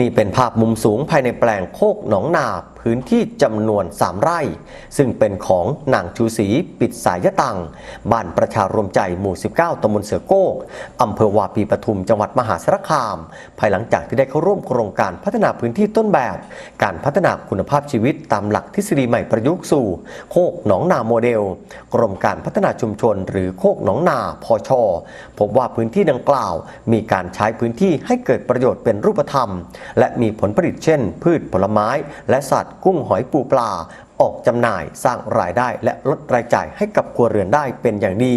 นี่เป็นภาพมุมสูงภายในแปลงโคกหนองนาพื้นที่จำนวน 3 ไร่ ซึ่งเป็นของนางชูศรีปิดสายตัง บ้านประชารวมใจหมู่ 19ตำบลเสือโกกอำเภอวาปีปทุมจังหวัดมหาสารคาม ภายหลังจากที่ได้เข้าร่วมโครงการพัฒนาพื้นที่ต้นแบบ การพัฒนาคุณภาพชีวิตตามหลักทฤษฎีใหม่ประยุกต์สู่ โคกหนองนาโมเดล กรมการพัฒนาชุมชน หรือโคกหนองนาพอชอพบว่าพื้นที่ดังกล่าว มีการใช้พื้นที่ให้เกิดประโยชน์เป็นรูปธรรมและมีผลผลิตเช่น พืชผลไม้ และสัตว์กุ้งหอยปูปลา ออกจำหน่ายสร้างรายได้และลดรายจ่ายให้กับครัวเรือนได้เป็นอย่างดี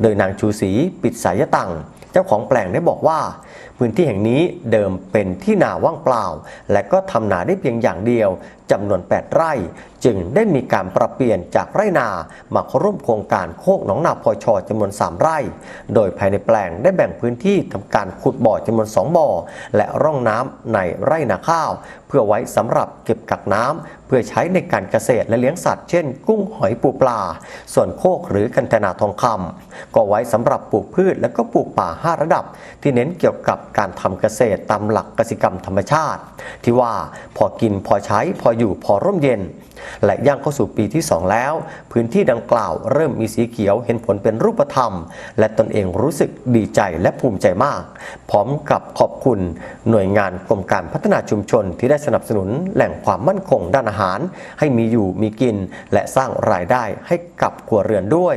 โดยนางชูศรีปิดสายตัง จ้าของแปลงได้บอกว่า พื้นที่แห่งนี้เดิมเป็นที่นาว่างเปล่า และก็ทำนาได้เพียงอย่างเดียวจำนวน 8 ไร่ จึงได้มีการปรับเปลี่ยนจากไร่นามาเข้าร่วมโครงการโคกหนองนาพอชอจำนวน 3 ไร่ โดยภายในแปลงได้แบ่งพื้นที่ทำการขุดบ่อจำนวน 2 บ่อ และร่องน้ำในไร่นาข้าว เพื่อไว้สำหรับเก็บกักน้ำ เพื่อใช้ในการเกษตรและเลี้ยงสัตว์เช่น กุ้งหอยปูปลา ส่วนโคกหรือกันธนาทองคำก็ไว้สำหรับปลูกพืชและก็ปลูกป่า 5 ระดับ ที่เน้นเกี่ยวกับการทำเกษตรตามหลักกสิกรรมธรรมชาติ ที่ว่าพอกินพอใช้พออยู่พอร่มเย็น และย่างเข้าสู่ปีที่ 2 แล้ว พื้นที่ดังกล่าวเริ่มมีสีเขียวเห็นผลเป็นรูปธรรม และตนเองรู้สึกดีใจและภูมิใจมาก พร้อมกับขอบคุณหน่วยงานกรมการพัฒนาชุมชนที่ได้สนับสนุนแหล่งความมั่นคงด้านอาหาร ให้มีอยู่มีกิน และสร้างรายได้ให้กับครัวเรือนด้วย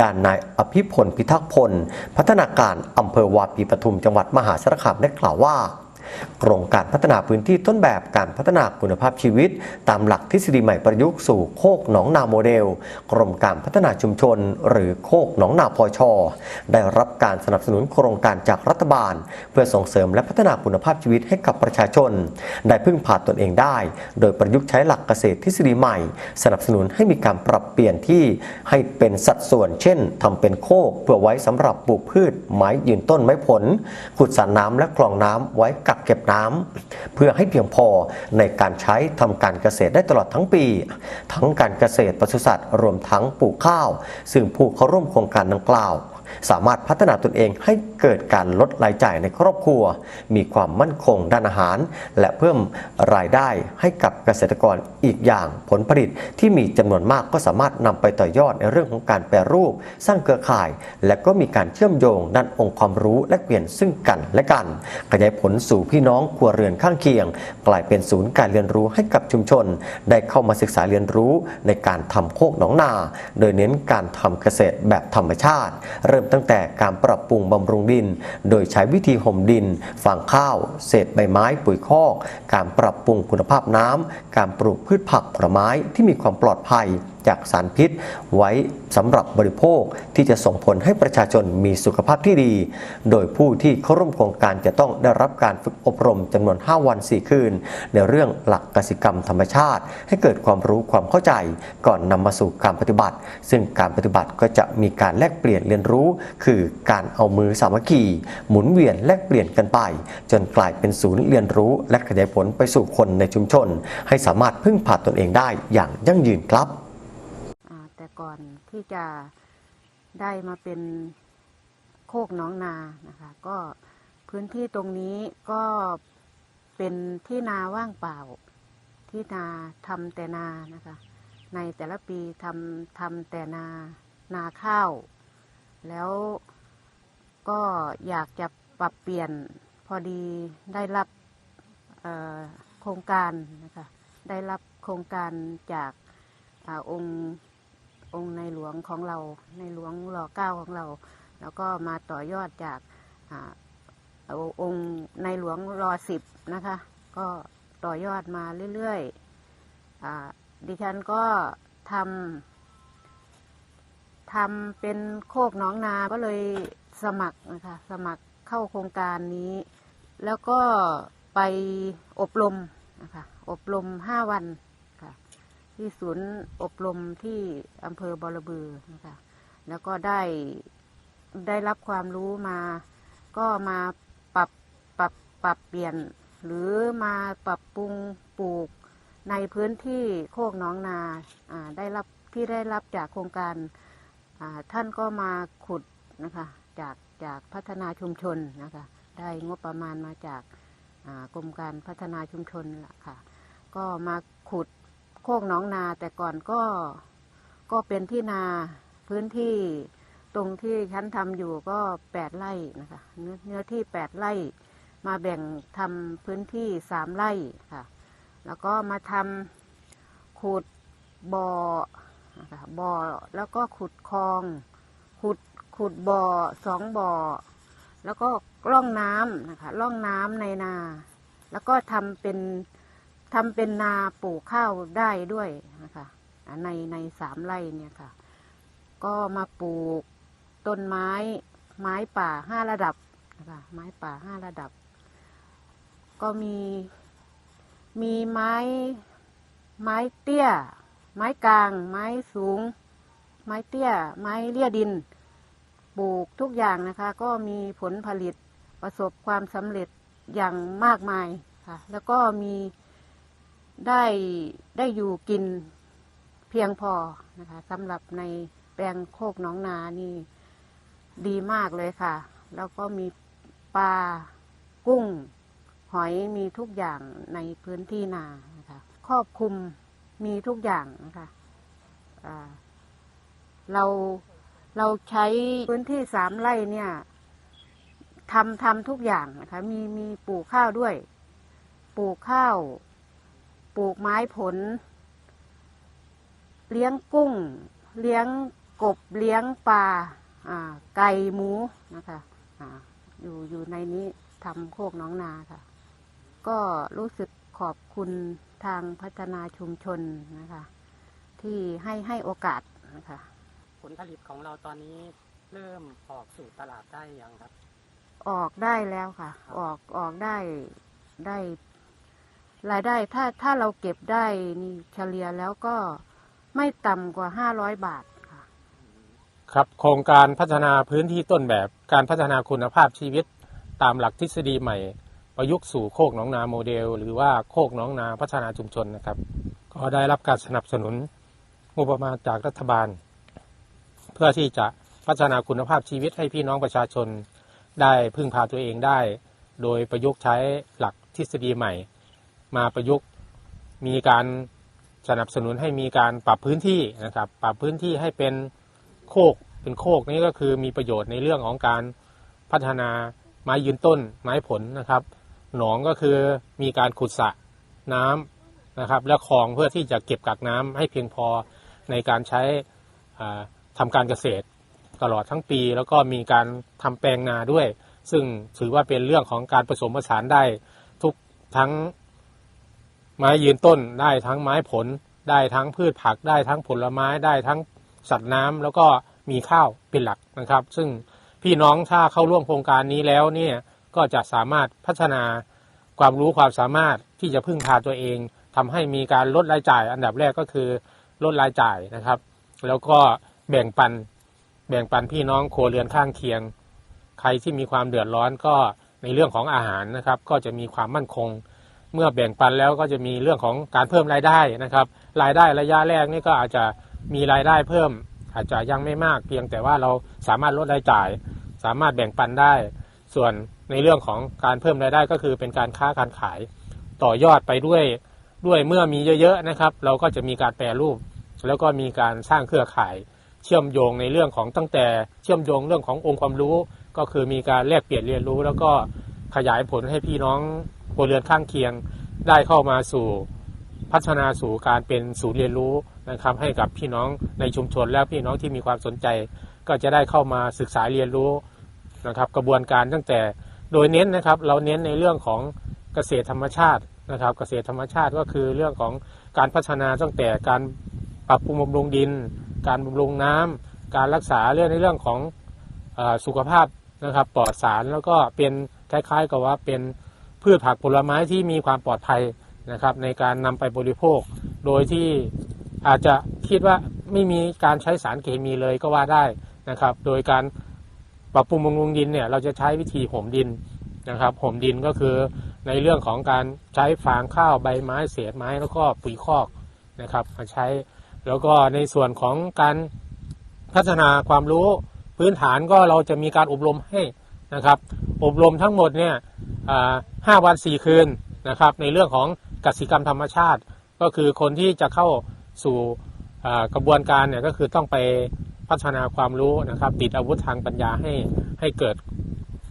ด้านนายอภิพลพิทักษ์พล พัฒนาการอำเภอวาปีปทุมจังหวัดมหาสารคามได้กล่าวว่า โครงการพัฒนาพื้นที่ต้นแบบการพัฒนาคุณภาพชีวิต ตามหลักทฤษฎีใหม่ประยุกต์สู่โคกหนองนาโมเดล กรมการพัฒนาชุมชน หรือโคกหนองนาพอชอได้รับการสนับสนุนโครงการจากรัฐบาล เพื่อส่งเสริมและพัฒนาคุณภาพชีวิตให้กับประชาชน ได้พึ่งพาตนเองได้ โดยประยุกต์ใช้หลักเกษตรทฤษฎีใหม่ สนับสนุนให้มีการปรับเปลี่ยนที่ให้เป็นสัดส่วน เช่นทำเป็นโคกเพื่อไว้สำหรับปลูกพืช ไม้ยืนต้นไม้ผล ขุดสระน้ำและคลองน้ำไว้กักเก็บน้ำเพื่อให้เพียงพอในการใช้ทำการเกษตรได้ตลอดทั้งปี ทั้งการเกษตรปศุสัตว์รวมทั้งปลูกข้าว ซึ่งผู้เข้าร่วมโครงการดังกล่าว สามารถพัฒนาตนเองให้เกิดการลดรายจ่ายในครอบครัว มีความมั่นคงด้านอาหาร และเพิ่มรายได้ให้กับเกษตรกรอีกอย่างผลผลิตที่มีจำนวนมากก็สามารถนำไปต่อยอดในเรื่องของการแปรรูป สร้างเครือข่าย และก็มีการเชื่อมโยงด้านองค์ความรู้และเปลี่ยนซึ่งกันและกัน ขยายผลสู่พี่น้องครัวเรือนข้างเคียง กลายเป็นศูนย์การเรียนรู้ให้กับชุมชน ได้เข้ามาศึกษาเรียนรู้ในการทำโคกหนองนา โดยเน้นการทำเกษตรแบบธรรมชาติเริ่มตั้งแต่การปรับปรุงบำรุงดิน โดยใช้วิธีห่มดินฝังข้าว เศษใบไม้ปุ๋ยคอก การปรับปรุงคุณภาพน้ำการปลูกพืชผักผลไม้ที่มีความปลอดภัยจากสารพิษ ไว้สำหรับบริโภคที่จะส่งผลให้ประชาชนมีสุขภาพที่ดี โดยผู้ที่เข้าร่วมโครงการจะต้องได้รับการฝึกอบรมจำนวน 5 วัน 4 คืน ในเรื่องหลักกสิกรรมธรรมชาติ ให้เกิดความรู้ความเข้าใจก่อนนำมาสู่การปฏิบัติ ซึ่งการปฏิบัติก็จะมีการแลกเปลี่ยนเรียนรู้ คือการเอามือสามัคคี หมุนเวียนแลกเปลี่ยนกันไป จนกลายเป็นศูนย์เรียนรู้ และขยายผลไปสู่คนในชุมชน ให้สามารถพึ่งพาตนเองได้อย่างยั่งยืนครับ ก่อนที่จะได้มาเป็นโคกน้องนานะคะ ก็พื้นที่ตรงนี้ก็เป็นที่นาว่างเปล่า ที่นาทำแต่นานะคะ ในแต่ละปีทำทำแต่นานาข้าว แล้วก็อยากจะปรับเปลี่ยนพอดีได้รับโครงการนะคะได้รับโครงการจากอาองค์ องค์ในหลวงของเรา ในหลวงรอเก้าของเรา แล้วก็มาต่อยอดจากอองค์ในหลวงรอสิบนะคะ ก็ต่อยอดมาเรื่อยๆดิฉันก็ทำทำเป็นโคกน้องนาก็เลยสมัครนะคะสมัครเข้าโครงการนี้ แล้วก็ไปอบรมนะคะอบรมห้าวัน ที่ศูนย์อบรมที่อำเภอบอระบือนะคะแล้วก็ได้ได้รับความรู้มา ก็มาปรับปรับปรับเปลี่ยน หรือมาปรับปรุงปลูกในพื้นที่โคกน้องนาได้รับที่ได้รับจากโครงการท่านก็มาขุดนะคะจากจากพัฒนาชุมชนนะคะได้งบประมาณมาจากกรมการพัฒนาชุมชนล่ะค่ะ ก็มาขุด โคกหน้องนาแต่ก่อนก็ก็เป็นที่นาพื้นที่ตรงที่ฉันทำอยู่ก็แปดไร่นะคะเนื้อเนื้อที่แปดไร่มาแบ่งทำพื้นที่สามไร่ค่ะ แล้วก็มาทำขุดบ่อบ่อแล้วก็ขุดคลอง ขุดขุดบ่อสองบ่อ แล้วก็ร่องน้ำนะคะร่องน้ำในนา แล้วก็ทำเป็น ทำเป็นนาปลูกข้าวได้ด้วยนะคะในในสามไร่เนี่ยค่ะ ก็มาปลูกต้นไม้ไม้ป่าห้าระดับนะคะไม้ป่าห้าระดับ ก็มีมีไม้ไม้เตี้ย ไม้กลาง ไม้สูง ไม้เตี้ย ไม้เลี่ยดิน ปลูกทุกอย่างนะคะ ก็มีผลผลิตประสบความสำเร็จอย่างมากมายค่ะ แล้วก็มี ได้ได้อยู่กินเพียงพอนะคะสำหรับในแปลงโคกน้องนานี่ดีมากเลยค่ะ แล้วก็มีปลากุ้ง หอยมีทุกอย่างในพื้นที่นานะคะครอบคลุมมีทุกอย่างนะคะอ่าเราเราใช้พื้นที่สามไร่เนี่ยทำทำทุกอย่างนะคะมีมีปลูกข้าวด้วย ปลูกข้าว ลูกไม้ผล เลี้ยงกุ้ง เลี้ยงกบเลี้ยงปลาอ่าไก่หมูนะคะอ่าอยู่อยู่ในนี้ทำโคกหน้องนาค่ะ ก็รู้สึกขอบคุณทางพัฒนาชุมชนนะคะ ที่ให้ให้โอกาสนะคะ ผลผลิตของเราตอนนี้เริ่มออกสู่ตลาดได้ยังครับ ออกได้แล้วค่ะ ออกออกได้ได้ รายได้ถ้าถ้าเราเก็บได้นี่เฉลี่ยแล้วก็ไม่ต่ำกว่าห้าร้อยบาทค่ะครับ โครงการพัฒนาพื้นที่ต้นแบบการพัฒนาคุณภาพชีวิต ตามหลักทฤษฎีใหม่ ประยุกต์สู่โคกหนองนาโมเดล หรือว่าโคกหนองนาพัฒนาชุมชนนะครับ ก็ได้รับการสนับสนุนงบประมาณจากรัฐบาล เพื่อที่จะพัฒนาคุณภาพชีวิตให้พี่น้องประชาชน ได้พึ่งพาตัวเองได้ โดยประยุกต์ใช้หลักทฤษฎีใหม่ มาประยุกต์มีการสนับสนุนให้มีการปรับพื้นที่นะครับ ปรับพื้นที่ให้เป็นโคกเป็นโคกนี่ก็คือมีประโยชน์ในเรื่องของการพัฒนาไม้ยืนต้นไม้ผลนะครับ หนองก็คือมีการขุดสระน้ำนะครับ และคลองเพื่อที่จะเก็บกักน้ำให้เพียงพอในการใช้อ่าทำการเกษตรตลอดทั้งปี แล้วก็มีการทำแปลงนาด้วย ซึ่งถือว่าเป็นเรื่องของการผสมผสานได้ทุกทั้ง ไม้ยืนต้นได้ทั้งไม้ผล ได้ทั้งพืชผักได้ทั้งผลไม้ได้ทั้งสัตว์น้ำแล้วก็มีข้าวเป็นหลักนะครับ ซึ่งพี่น้องถ้าเข้าร่วมโครงการนี้แล้วเนี่ยก็จะสามารถพัฒนาความรู้ความสามารถที่จะพึ่งพาตัวเองทำให้มีการลดรายจ่าย อันดับแรกก็คือลดรายจ่ายนะครับ แล้วก็แบ่งปันแบ่งปันพี่น้องครัวเรือนข้างเคียง ใครที่มีความเดือดร้อนก็ในเรื่องของอาหารนะครับ ก็จะมีความมั่นคง เมื่อแบ่งปันแล้วก็จะมีเรื่องของการเพิ่มรายได้นะครับ รายได้ระยะแรกนี่ก็อาจจะมีรายได้เพิ่ม อาจจะยังไม่มากเพียงแต่ว่าเราสามารถลดรายจ่าย สามารถแบ่งปันได้ ส่วนในเรื่องของการเพิ่มรายได้ก็คือเป็นการค้าการขาย ต่อยอดไปด้วยด้วยเมื่อมีเยอะๆนะครับ เราก็จะมีการแปรรูป แล้วก็มีการสร้างเครือข่าย เชื่อมโยงในเรื่องของตั้งแต่เชื่อมโยงเรื่องขององค์ความรู้ ก็คือมีการแลกเปลี่ยนเรียนรู้ แล้วก็ขยายผลให้พี่น้อง วเรือนข้างเคียงได้เข้ามาสู่พัฒนาสู่การเป็นศูนย์เรียนรู้นะครับ ให้กับพี่น้องในชุมชนและพี่น้องที่มีความสนใจ ก็จะได้เข้ามาศึกษาเรียนรู้นะครับ กระบวนการตั้งแต่โดยเน้นนะครับ เราเน้นในเรื่องของเกษตรธรรมชาตินะครับ เกษตรธรรมชาติก็คือเรื่องของการพัฒนาตั้งแต่การปรับปรุงบำรุงดิน การบำรุงน้ำการรักษาเรื่องในเรื่องของอสุขภาพนะครับปลอดสารแล้วก็เป็นคล้ายๆกับว่าเป็น พืชผักผลไม้ที่มีความปลอดภัยนะครับ ในการนำไปบริโภค โดยที่อาจจะคิดว่าไม่มีการใช้สารเคมีเลยก็ว่าได้นะครับ โดยการปรับปรุงบำรุงดินเนี่ยเราจะใช้วิธีห่มดินนะครับห่มดินก็คือในเรื่องของการใช้ฟางข้าวใบไม้เศษไม้แล้วก็ปุ๋ยคอกนะครับมาใช้แล้วก็ในส่วนของการพัฒนาความรู้พื้นฐานก็เราจะมีการอบรมให้นะครับ อบรมทั้งหมดเนี่ย ห้าวันสี่คืนนะครับในเรื่องของกสิกรรมธรรมชาติ ก็คือคนที่จะเข้าสู่กระบวนการเนี่ยก็คือต้องไปพัฒนาความรู้นะครับติดอาวุธทางปัญญาให้ให้เกิด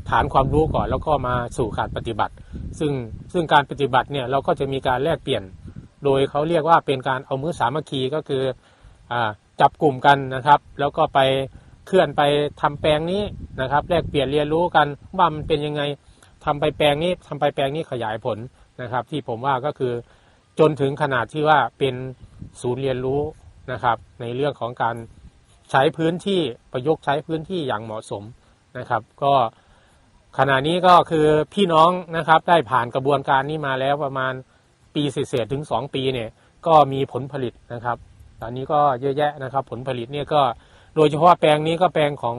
ฐานความรู้ก่อนแล้วก็มาสู่การปฏิบัติ ซึ่งซึ่งการปฏิบัติเนี่ยเราก็จะมีการแลกเปลี่ยน โดยเขาเรียกว่าเป็นการเอามือสามัคคีก็คืออจับกลุ่มกันนะครับ แล้วก็ไปเคลื่อนไปทำแปลงนี้นะครับ แลกเปลี่ยนเรียนรู้กันว่ามันเป็นยังไง ทำไปแปลงนี้ทำไปแปลงนี้ขยายผลนะครับ ที่ผมว่าก็คือจนถึงขนาดที่ว่าเป็นศูนย์เรียนรู้นะครับ ในเรื่องของการใช้พื้นที่ประยุกต์ใช้พื้นที่อย่างเหมาะสมนะครับ ก็ขณะนี้ก็คือพี่น้องนะครับได้ผ่านกระบวนการนี้มาแล้วประมาณปีเศษๆถึง 2 ปีเนี่ยก็มีผลผลิตนะครับ ตอนนี้ก็เยอะแยะนะครับ ผลผลิตเนี่ยก็โดยเฉพาะแปลงนี้ก็แปลงของ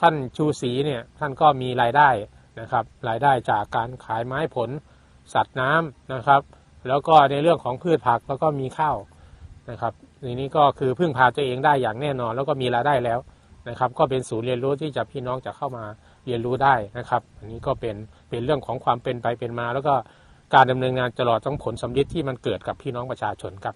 ท่านชูศรีเนี่ยท่านก็มีรายได้ นะครับรายได้จากการขายไม้ผลสัตว์น้ำนะครับ แล้วก็ในเรื่องของพืชผักแล้วก็มีข้าวนะครับในนี้ก็คือพึ่งพาตัวเองได้อย่างแน่นอน แล้วก็มีรายได้แล้วนะครับ ก็เป็นศูนย์เรียนรู้ที่จะพี่น้องจะเข้ามาเรียนรู้ได้นะครับ อันนี้ก็เป็นเป็นเรื่องของความเป็นไปเป็นมา แล้วก็การดำเนินงานตลอดทั้งผลสำลิดที่มันเกิดกับพี่น้องประชาชนครับ